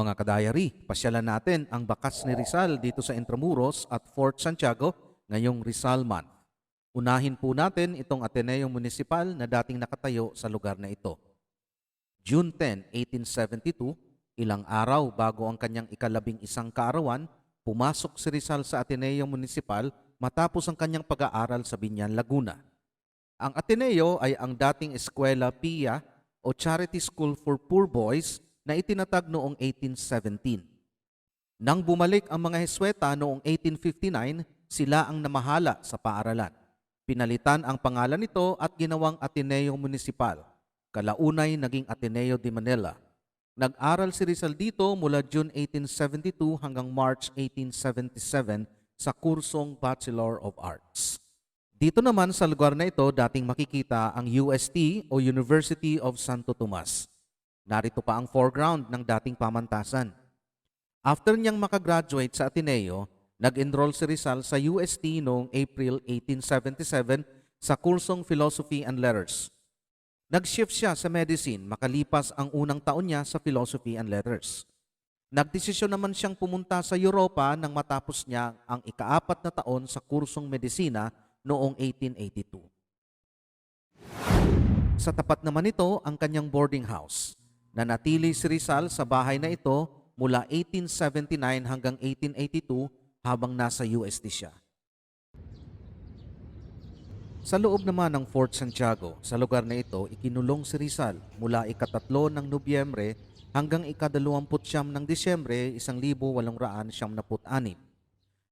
Mga kadayari, pasyalan natin ang bakas ni Rizal dito sa Intramuros at Fort Santiago ngayong Rizal Month. Unahin po natin itong Ateneo Municipal na dating nakatayo sa lugar na ito. June 10, 1872, ilang araw bago ang kanyang ikalabing isang kaarawan, pumasok si Rizal sa Ateneo Municipal matapos ang kanyang pag-aaral sa Binyan, Laguna. Ang Ateneo ay ang dating Eskwela Pia o Charity School for Poor Boys na itinatag noong 1817. Nang bumalik ang mga Hesweta noong 1859, sila ang namahala sa paaralan. Pinalitan ang pangalan nito at ginawang Ateneo Municipal. Kalaunay naging Ateneo de Manila. Nag-aral si Rizal dito mula June 1872 hanggang March 1877 sa kursong Bachelor of Arts. Dito naman sa lugar na ito dating makikita ang UST o University of Santo Tomas. Narito pa ang foreground ng dating pamantasan. After niyang makagraduate sa Ateneo, nag-enroll si Rizal sa UST noong April 1877 sa kursong Philosophy and Letters. Nag-shift siya sa medicine makalipas ang unang taon niya sa Philosophy and Letters. Nagdesisyon naman siyang pumunta sa Europa nang matapos niya ang ikaapat na taon sa kursong medisina noong 1882. Sa tapat naman ito ang kanyang boarding house. Nanatili si Rizal sa bahay na ito mula 1879 hanggang 1882 habang nasa UST siya. Sa loob naman ng Fort Santiago, sa lugar na ito, ikinulong si Rizal mula ikatatlo ng Nobyembre hanggang ikadaluwamput siyam ng Disyembre, 1876.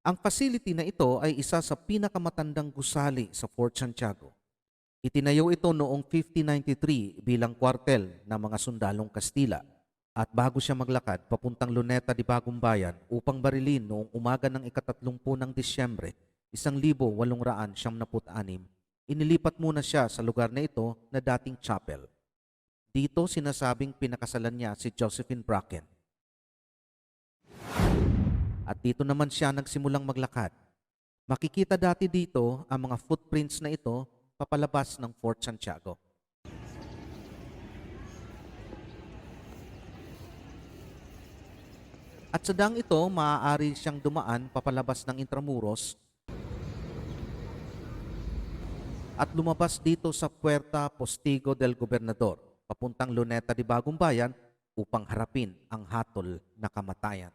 Ang facility na ito ay isa sa pinakamatandang gusali sa Fort Santiago. Itinayo ito noong 1593 bilang kwartel ng mga sundalong Kastila at bago siya maglakad papuntang Luneta di Bagong Bayan upang barilin noong umaga ng ikatatlumpu ng Disyembre, 1876, inilipat muna siya sa lugar na ito na dating chapel. Dito sinasabing pinakasalan niya si Josephine Bracken. At dito naman siya nagsimulang maglakad. Makikita dati dito ang mga footprints na ito papalabas ng Fort Santiago. At sa dang ito, maaari siyang dumaan papalabas ng Intramuros at lumabas dito sa Puerta Postigo del Gobernador, papuntang Luneta di Bagong Bayan upang harapin ang hatol na kamatayan.